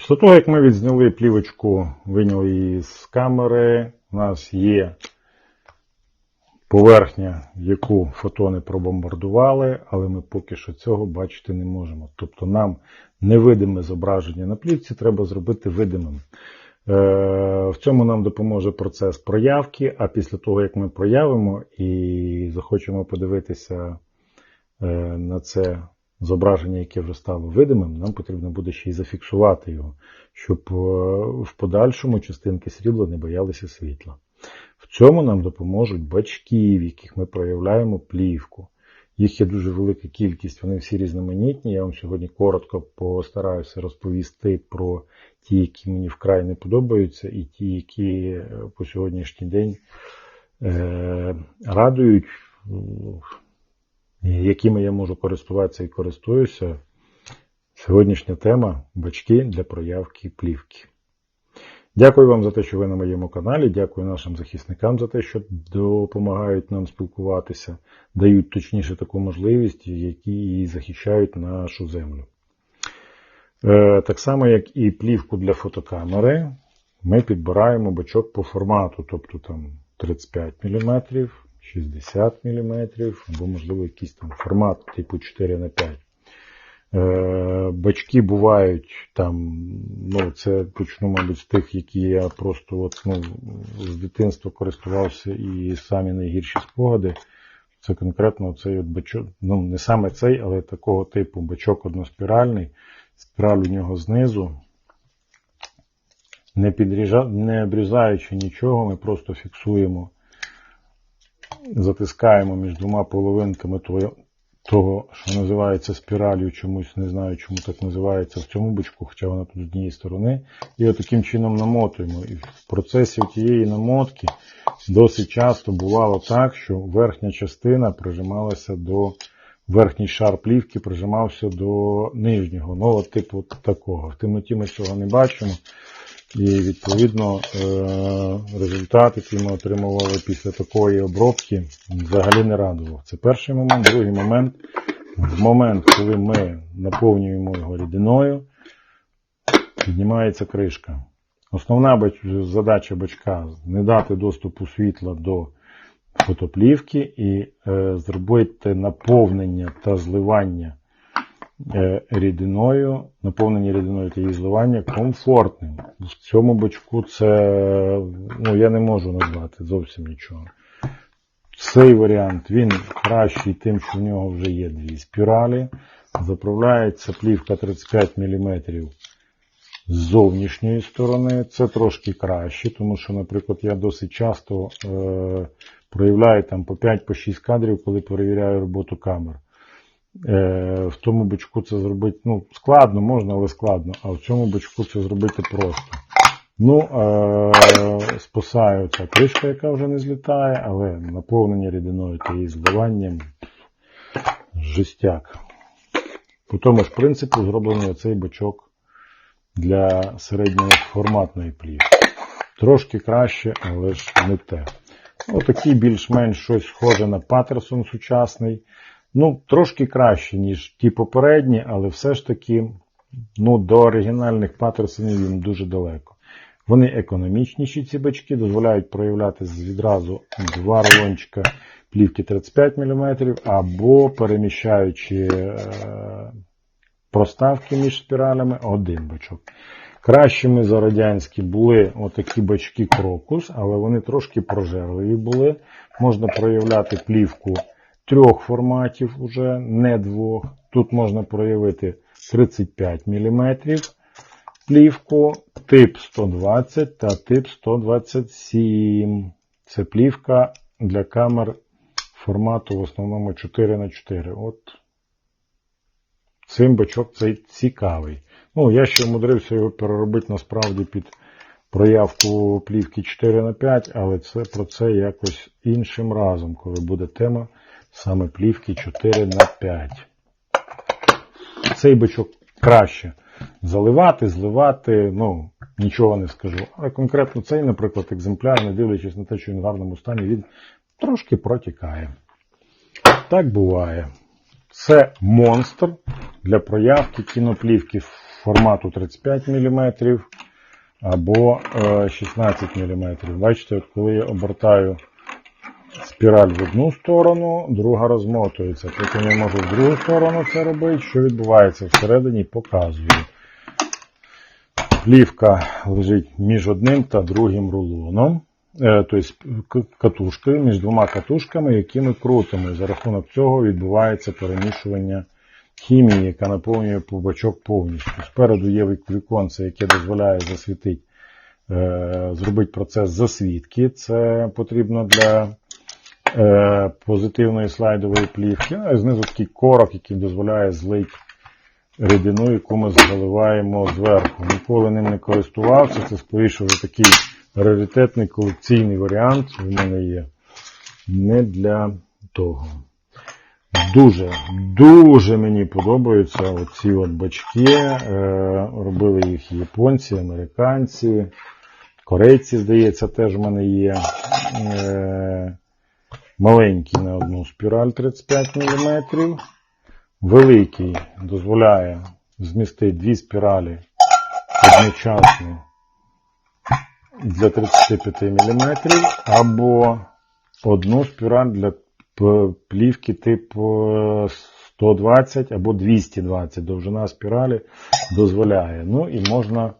Після того, як ми відзняли плівочку, виняли її з камери, у нас є поверхня, яку фотони пробомбардували, але ми поки що цього бачити не можемо. Тобто нам невидиме зображення на плівці треба зробити видимим. Е, В цьому нам допоможе процес проявки, а після того, як ми проявимо і захочемо подивитися е, на це зображення, яке вже стало видимим, нам потрібно буде ще й зафіксувати його, щоб е, в подальшому частинки срібла не боялися світла. В цьому нам допоможуть бачки, в яких ми проявляємо плівку. Їх є дуже велика кількість, вони всі різноманітні. Я вам сьогодні коротко постараюся розповісти про ті, які мені вкрай не подобаються, і ті, які е, по сьогоднішній день е, радують, якими я можу користуватися і користуюся. Сьогоднішня тема бачки для проявки плівки. Дякую вам за те, що ви на моєму каналі. Дякую нашим захисникам за те, що допомагають нам спілкуватися, дають точніше таку можливість, які і захищають нашу землю. Е, Так само, як і плівку для фотокамери, ми підбираємо бачок по формату, тобто там 35 мм, 60 мм, або, можливо, якийсь там формат типу 4 на 5 Е, Бачки бувають там, ну це почну, мабуть, з тих, які я просто от, ну, з дитинства користувався і самі найгірші спогади. Це конкретно цей от бачок, ну не саме цей, але такого типу бачок односпіральний. Спіраль у нього знизу. Не, підріжа... не обрізаючи нічого, ми просто фіксуємо, затискаємо між двома половинками того, що називається спіралью, чомусь не знаю, чому так називається в цьому бичку, хоча вона тут з однієї сторони. І от таким чином намотуємо. І в процесі тієї намотки досить часто бувало так, що верхня частина прижималася до верхній шар плівки прижимався до нижнього, ну от типу такого. В темноті ми цього не бачимо. І відповідно е, результат, який ми отримували після такої обробки, взагалі не радував. Це перший момент. Другий момент, в момент, коли ми наповнюємо його рідиною, піднімається кришка. Основна задача бачка не дати доступу світла до фотоплівки і е, зробити наповнення та зливання рідиною, наповнення рідиною та її зливання комфортним. В цьому бачку це ну, я не можу назвати зовсім нічого. Цей варіант він кращий тим, що в нього вже є дві спіралі. Заправляється плівка 35 мм з зовнішньої сторони. Це трошки краще, тому що, наприклад, я досить часто е, проявляю там по 5-6 кадрів, коли перевіряю роботу камер. Е, в тому бичку це зробити ну, складно, можна, але складно. А в цьому бичку це зробити просто. Ну, е, спасає ця кришка, яка вже не злітає, але наповнення рідиною та її зливанням жестяк. По тому ж принципу зроблений оцей бачок для середньоформатної плівки. Трошки краще, але ж не те. Отакий більш-менш щось схоже на Паттерсон сучасний. Ну, трошки краще, ніж ті попередні, але все ж таки ну, до оригінальних Паттерсонів їм дуже далеко. Вони економічніші, ці бачки, дозволяють проявляти відразу два рулончика плівки 35 мм, або переміщаючи е, проставки між спіралями, один бачок. Кращими за радянські були отакі бачки крокус, але вони трошки прожерливі були. Можна проявляти плівку трьох форматів, уже, не двох. Тут можна проявити 35 мм плівку, тип 120 та тип 127. Це плівка для камер формату в основному 4х4. От цим бачок цей цікавий. Ну, я ще вмудрився його переробити насправді під проявку плівки 4 на 5 але це про це якось іншим разом, коли буде тема саме плівки 4 на 5 Цей бичок краще заливати, зливати, ну, нічого не скажу. Але конкретно цей, наприклад, екземпляр, не дивлячись на те, що він в гарному стані, він трошки протікає. Так буває. Це монстр для проявки кіноплівки формату 35 мм або е, 16 мм. Бачите, от коли я обертаю спіраль в одну сторону, друга розмотується. Потім я можу в другу сторону це робити. Що відбувається всередині, показую. Плівка лежить між одним та другим рулоном, е, тобто катушкою, між двома катушками, які ми крутимо. За рахунок цього відбувається перемішування хімії, яка наповнює бачок повністю. Спереду є віконце, яке дозволяє засвітити, е, зробити процес засвітки. Це потрібно для позитивної слайдової плівки. Ну, і знизу такий корок, який дозволяє злити рідину, яку ми заливаємо зверху. Ніколи ним не користувався. Це скоріше вже такий раритетний колекційний варіант в мене є. Не для того. Дуже, дуже мені подобаються оці от бачки. Е, робили їх японці, американці, корейці, здається, теж в мене є. Е, маленький на одну спіраль 35 мм. Великий дозволяє змістити дві спіралі одночасно для 35 мм або одну спіраль для плівки типу е, 120 або 220. Довжина спіралі дозволяє. Ну і можна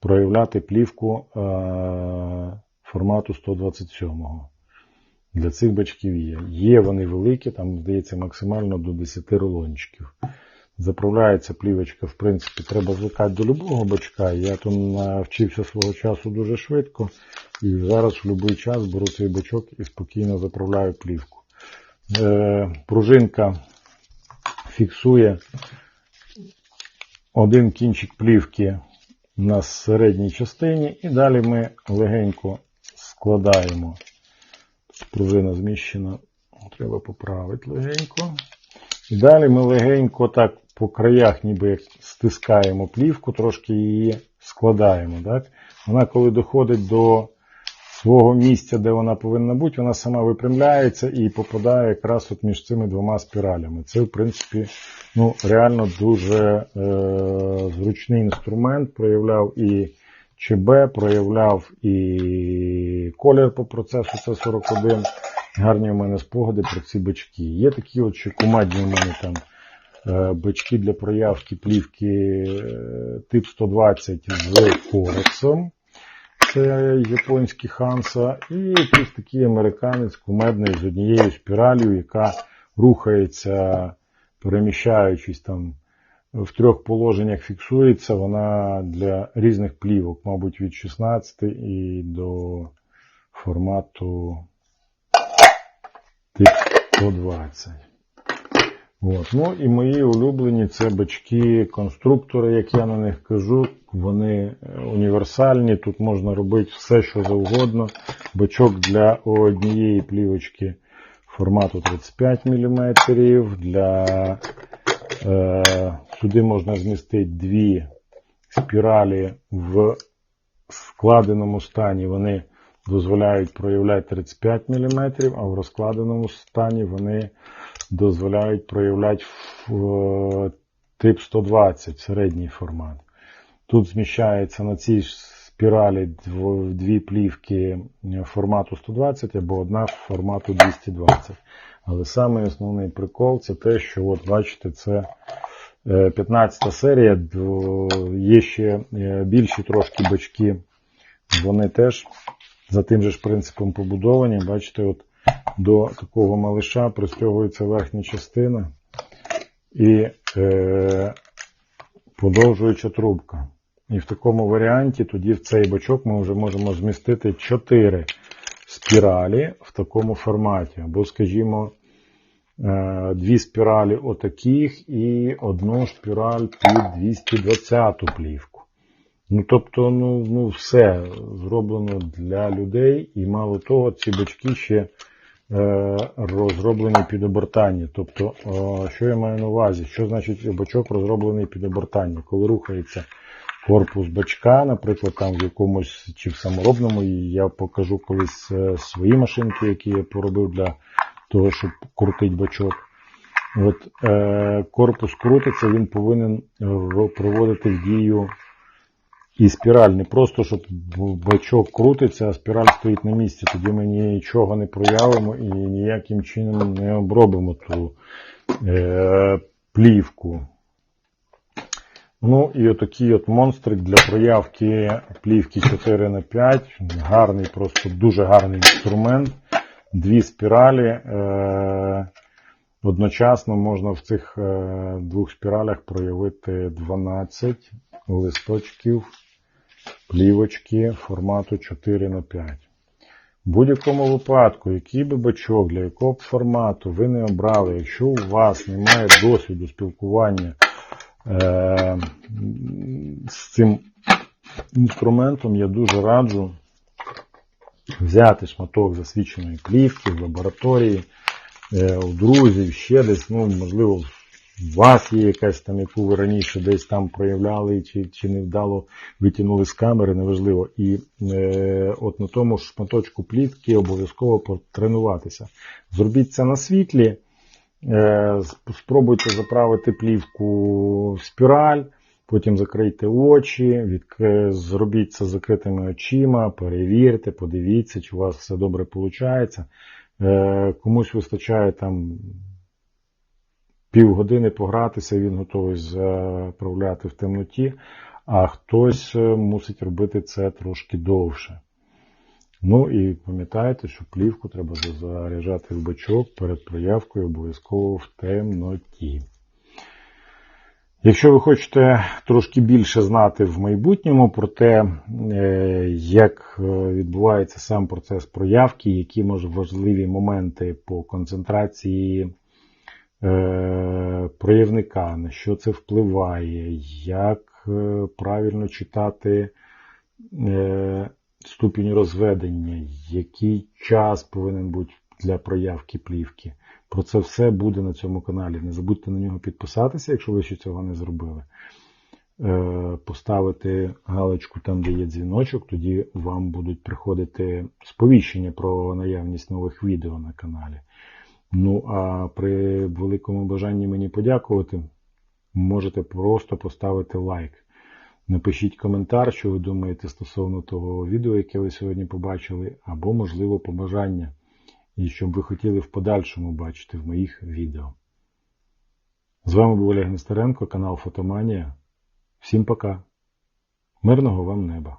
проявляти плівку е, формату 127. Для цих бачків є. Є вони великі, там, здається, максимально до 10 рулончиків. Заправляється плівочка, в принципі, треба звикати до любого бачка. Я то навчився свого часу дуже швидко. І зараз в будь-який час беру цей бачок і спокійно заправляю плівку. Е, пружинка фіксує один кінчик плівки на середній частині, і далі ми легенько складаємо. Пружина зміщена, треба поправити легенько. І далі ми легенько так по краях ніби стискаємо плівку, трошки її складаємо. Так? Вона коли доходить до свого місця, де вона повинна бути, вона сама випрямляється і попадає якраз от між цими двома спіралями. Це, в принципі, ну, реально дуже е, зручний інструмент, проявляв і ЧБ, проявляв і колір по процесу С41. Гарні у мене спогади про ці бички. Є такі от ще кумадні у мене там е, бички для проявки плівки е, тип 120 з корексом. Це японський Ханса. І якийсь такий американець кумедний з однією спіралью, яка рухається, переміщаючись там в трьох положеннях фіксується. Вона для різних плівок, мабуть, від 16 і до формату тип 120. От. Ну і мої улюблені це бачки конструктори, як я на них кажу. Вони е, універсальні, тут можна робити все, що завгодно. Бачок для однієї плівочки формату 35 мм. Для, е, сюди можна змістити дві спіралі в складеному стані. Вони дозволяють проявляти 35 мм, а в розкладеному стані вони дозволяють проявляти тип 120 середній формат. Тут зміщається на цій спіралі дві плівки формату 120 або одна формату 220. Але самий основний прикол це те, що от бачите, це е, 15 серія, є ще е, більші трошки бачки. Вони теж за тим же ж принципом побудовані. Бачите, от до такого малиша пристягується верхня частина і е, подовжуюча трубка. І в такому варіанті тоді в цей бачок ми вже можемо змістити 4 спіралі в такому форматі. Або, скажімо, е, дві спіралі отаких і одну спіраль під 220 плівку. Ну, тобто, ну, ну, все зроблено для людей, і мало того, ці бачки ще е, розроблені під обертання. Тобто, е, що я маю на увазі? Що значить бачок розроблений під обертання? Коли рухається корпус бачка, наприклад, там в якомусь чи в саморобному, і я покажу колись е, свої машинки, які я поробив для того, щоб крутити бачок. От е, корпус крутиться, він повинен е, проводити в дію і спіраль. Не просто, щоб бачок крутиться, а спіраль стоїть на місці. Тоді ми нічого не проявимо і ніяким чином не обробимо ту е, плівку. Ну і отакий от монстрик для проявки плівки 4 на 5 Гарний, просто дуже гарний інструмент. Дві спіралі. Е, одночасно можна в цих е, двох спіралях проявити 12 листочків плівочки формату 4 на 5 В будь-якому випадку, який би бачок, для якого б формату ви не обрали, якщо у вас немає досвіду спілкування е, з цим інструментом, я дуже раджу взяти шматок засвіченої плівки в лабораторії, е, у друзів, ще десь, ну, можливо, у вас є якась там, яку ви раніше десь там проявляли, чи, чи невдало витягнули з камери, неважливо. І е, от на тому ж шматочку плівки обов'язково потренуватися. Зробіть це на світлі, е, спробуйте заправити плівку в спіраль, потім закрийте очі, відк- зробіть це закритими очима, перевірте, подивіться, чи у вас все добре виходить. Е, комусь вистачає там півгодини погратися, він готовий заправляти в темноті, а хтось е, мусить робити це трошки довше. Ну і пам'ятайте, що плівку треба заряджати в бачок перед проявкою обов'язково в темноті. Якщо ви хочете трошки більше знати в майбутньому про те, е, як е, відбувається сам процес проявки, які може важливі моменти по концентрації проявника, на що це впливає, як е, правильно читати е, ступінь розведення, який час повинен бути для проявки плівки. Про це все буде на цьому каналі. Не забудьте на нього підписатися, якщо ви ще цього не зробили. Е, Поставити галочку там, де є дзвіночок, тоді вам будуть приходити сповіщення про наявність нових відео на каналі. Ну, а при великому бажанні мені подякувати, можете просто поставити лайк. Напишіть коментар, що ви думаєте стосовно того відео, яке ви сьогодні побачили, або, можливо, побажання, і що б ви хотіли в подальшому бачити в моїх відео. З вами був Олег Нестеренко, канал Фотоманія. Всім пока. Мирного вам неба!